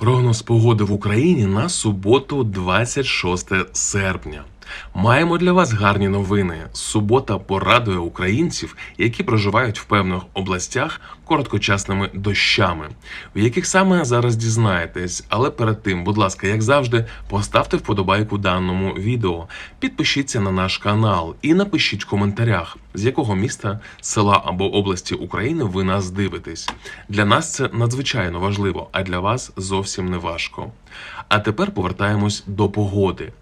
Прогноз погоди в Україні на суботу, 26 серпня. Маємо для вас гарні новини. Субота порадує українців, які проживають в певних областях короткочасними дощами, в яких саме зараз дізнаєтесь. Але перед тим, будь ласка, як завжди, поставте вподобайку даному відео, підпишіться на наш канал і напишіть в коментарях, з якого міста, села або області України ви нас дивитесь. Для нас це надзвичайно важливо, а для вас зовсім не важко. А тепер повертаємось до погоди.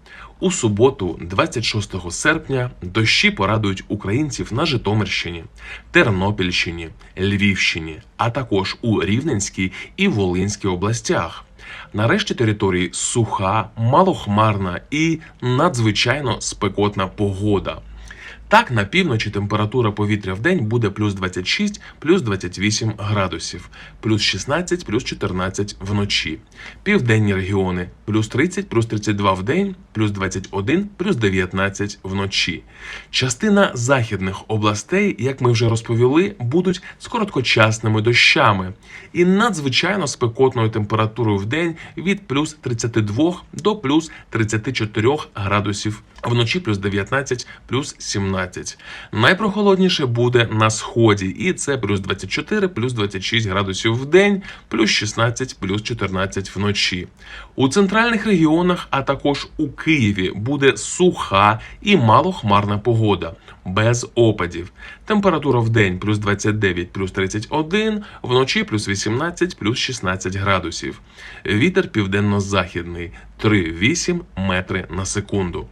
У суботу, 26 серпня, дощі порадують українців на Житомирщині, Тернопільщині, Львівщині, а також у Рівненській і Волинській областях. Нарешті території суха, малохмарна і надзвичайно спекотна погода. Так, на півночі температура повітря в день буде плюс 26, плюс 28 градусів, плюс 16, плюс 14 вночі. Південні регіони плюс 30, плюс 32 в день, плюс 21, плюс 19 вночі. Частина західних областей, як ми вже розповіли, будуть з короткочасними дощами і надзвичайно спекотною температурою в день від плюс 32 до плюс 34 градусів, вночі плюс 19, плюс 17. Найпрохолодніше буде на сході, і це плюс 24, плюс 26 градусів в день, плюс 16, плюс 14 вночі. У центральних регіонах, а також у Києві, буде суха і малохмарна погода, без опадів. Температура в день плюс 29, плюс 31, вночі плюс 18, плюс 16 градусів. Вітер південно-західний 3,8 метри на секунду.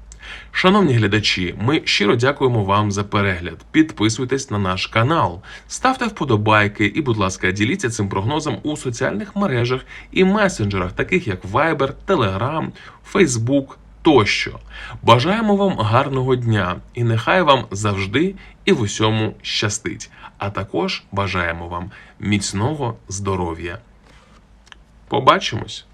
Шановні глядачі, ми щиро дякуємо вам за перегляд. Підписуйтесь на наш канал, ставте вподобайки і, будь ласка, діліться цим прогнозом у соціальних мережах і месенджерах, таких як Viber, Telegram, Facebook тощо. Бажаємо вам гарного дня і нехай вам завжди і в усьому щастить. А також бажаємо вам міцного здоров'я. Побачимось!